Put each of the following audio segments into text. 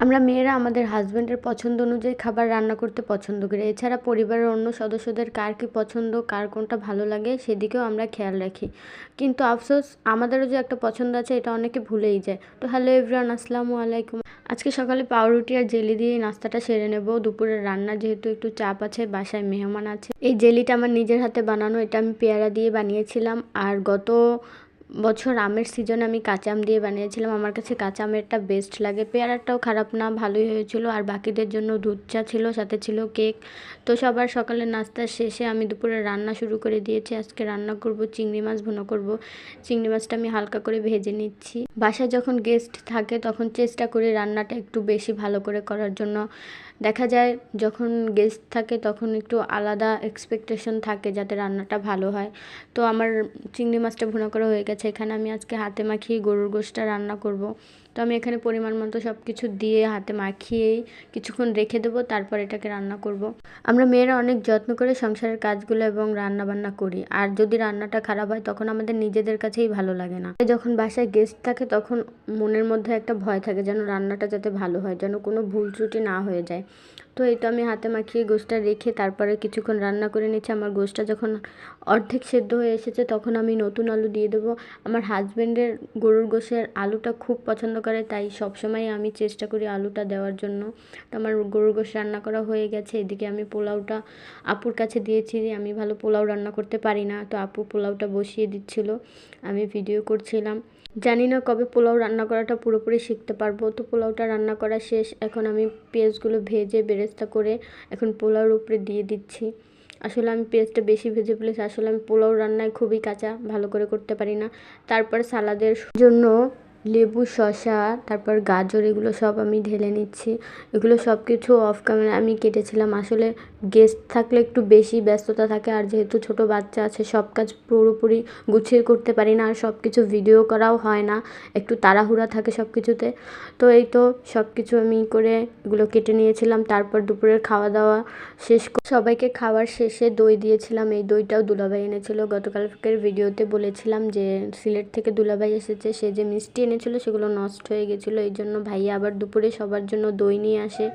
আমরা মেয়েরা আমাদের হাজব্যান্ডের পছন্দ অনুযায়ী খাবার রান্না করতে পছন্দ করি। এছাড়া পরিবারের অন্য সদস্যদের কার কী পছন্দ, কার কোনটা ভালো লাগে সেদিকেও আমরা খেয়াল রাখি। কিন্তু আফসোস, আমাদেরও যে একটা পছন্দ আছে এটা অনেকে ভুলেই যায়। তো হ্যালো এভরিওয়ান আসসালামু আলাইকুম। আজকে সকালে পাউরুটি আর জেলি দিয়ে নাস্তাটা সেরে নেব। দুপুরের রান্না যেহেতু একটু চাপ আছে, বাসায় মেহমান আছে। এই জেলিটা আমার নিজের হাতে বানানো, এটা আমি পেয়ারা দিয়ে বানিয়েছিলাম। আর গত বছর আমের সিজন আমি কাঁচা আম দিয়ে বানিয়েছিলাম। আমার কাছে কাঁচা আমেরটা বেস্ট লাগে। পেয়ারাটাও খারাপ না, ভালোই হয়েছিল। আর বাকিদের জন্য দুধ চা ছিল, সাথে ছিল কেক তো সবার সকালে নাস্তা শেষে আমি দুপুরে রান্না শুরু করে দিয়েছি। আজকে রান্না করব চিংড়ি মাছ, ভুনো করব। চিংড়ি মাছটা আমি হালকা করে ভেজে নিচ্ছি। বাসায় যখন গেস্ট থাকে, তখন চেষ্টা করি রান্নাটা একটু বেশি ভালো করে করার জন্য। দেখা যায় যখন গেস্ট থাকে তখন একটু আলাদা এক্সপেকটেশন থাকে যাতে রান্নাটা ভালো হয়। তো আমার চিংড়ি মাছটা ভুনা করা হয়ে গেছে। এখানে আমি আজকে হাতে মাখিয়ে গরুর গোশটা রান্না করব। তো আমি এখানে পরিমাণ মতো সব কিছু দিয়ে হাতে মাখিয়েই কিছুক্ষণ রেখে দেবো, তারপর এটাকে রান্না করব। আমরা মেয়েরা অনেক যত্ন করে সংসারের কাজগুলো এবং রান্না বান্না করি। আর যদি রান্নাটা খারাপ হয়, তখন আমাদের নিজেদের কাছেই ভালো লাগে না। যখন বাসায় গেস্ট থাকে, তখন মনের মধ্যে একটা ভয় থাকে যেন রান্নাটা যাতে ভালো হয়, যেন কোনো ভুল ত্রুটি না হয়ে যায়। তো এই তো আমি হাতে মাখিয়ে গোশটা রেখে তারপরে কিছুক্ষণ রান্না করে নিচ্ছি আমার গোশটা যখন অর্ধেক সেদ্ধ হয়ে এসেছে তখন আমি নতুন আলু দিয়ে দেবো। আমার হাজব্যান্ডের গরুর গোশের আলুটা খুব পছন্দ করে, তাই সবসময় আমি চেষ্টা করি আলুটা দেওয়ার জন্য। তো আমার গরুর গোশ রান্না করা হয়ে গেছে। এদিকে আমি পোলাওটা আপুর কাছে দিয়েছি আমি ভালো পোলাও রান্না করতে পারি না। তো আপু পোলাওটা বসিয়ে দিচ্ছিল। আমি ভিডিও করছিলাম। জানি না কবে পোলাও রান্না করাটা পুরোপুরি শিখতে পারব। তো পোলাওটা রান্না করা শেষ। এখন আমি পেঁয়াজগুলো ভেজে বেরেস্তা করে এখন পোলাওর উপরে দিয়ে দিচ্ছি। আসলে আমি পেঁয়াজটা বেশি ভেজে ফেলেছি। আসলে আমি পোলাও রান্নায় খুবই কাঁচা, ভালো করে করতে পারি না। তারপর সালাদের জন্য লেবু, শসা, তারপর গাজর, এগুলো সব আমি ঢেলে নিচ্ছি। এগুলো সব কিছু অফ ক্যামেরা আমি কেটেছিলাম। আসলে গেস্ট থাকলে একটু বেশি ব্যস্ততা থাকে আর যেহেতু ছোট বাচ্চা আছে, সব কাজ পুরোপুরি গুছিয়ে করতে পারি না আর সব কিছু ভিডিও করাও হয় না। একটু তাড়াহুড়া থাকে সব কিছুতে। তো এই তো সব কিছু আমি করে এগুলো কেটে নিয়েছিলাম। তারপর দুপুরের খাওয়া দাওয়া শেষ সবাইকে খাওয়ার শেষে দই দিয়েছিলাম। এই দইটাও দুলাভাই এনেছিল। গতকালকের ভিডিওতে বলেছিলাম যে সিলেট থেকে দুলাভাই এসেছে। সে যে মিষ্টি এনেছিল সেগুলো নষ্ট হয়ে গেছিল। এই জন্য ভাইয়া আবার দুপুরে সবার জন্য দই নিয়ে আসে।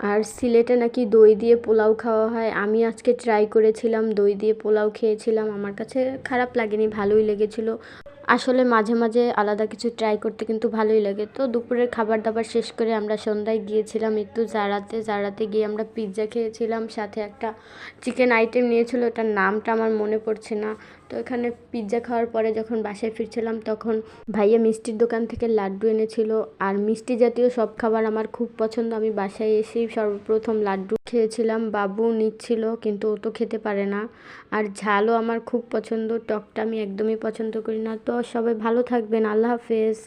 আর সিলেটে নাকি দই দিয়ে পোলাও খাওয়া হয়। আমি আজকে ট্রাই করেছিলাম, দই দিয়ে পোলাও খেয়েছিলাম। আমার কাছে খারাপ লাগেনি, ভালোই লেগেছিলো। আসলে মাঝে মাঝে আলাদা কিছু ট্রাই করতে কিন্তু ভালোই লাগে। তো দুপুরের খাবার দাবার শেষ করে আমরা সন্ধ্যায় গিয়েছিলাম একটু জারাতে। জারাতে গিয়ে আমরা পিৎজা খেয়েছিলাম। সাথে একটা চিকেন আইটেম নিয়েছিল, ওটার নামটা আমার মনে পড়ছে না। তো এখানে পিৎজা খাওয়ার পরে যখন বাসায় ফিরছিলাম, তখন ভাইয়া মিষ্টির দোকান থেকে লাড্ডু এনেছিল। আর মিষ্টি জাতীয় সব খাবার আমার খুব পছন্দ। আমি বাসায় এসেই সর্বপ্রথম লাড্ডু খেয়েছিলাম। বাবু নিচ্ছিল, কিন্তু ও তো খেতে পারে না। আর ঝালও আমার খুব পছন্দ। টকটা আমি একদমই পছন্দ করি না। তো সবাই ভালো থাকবেন। আল্লাহ হাফেজ।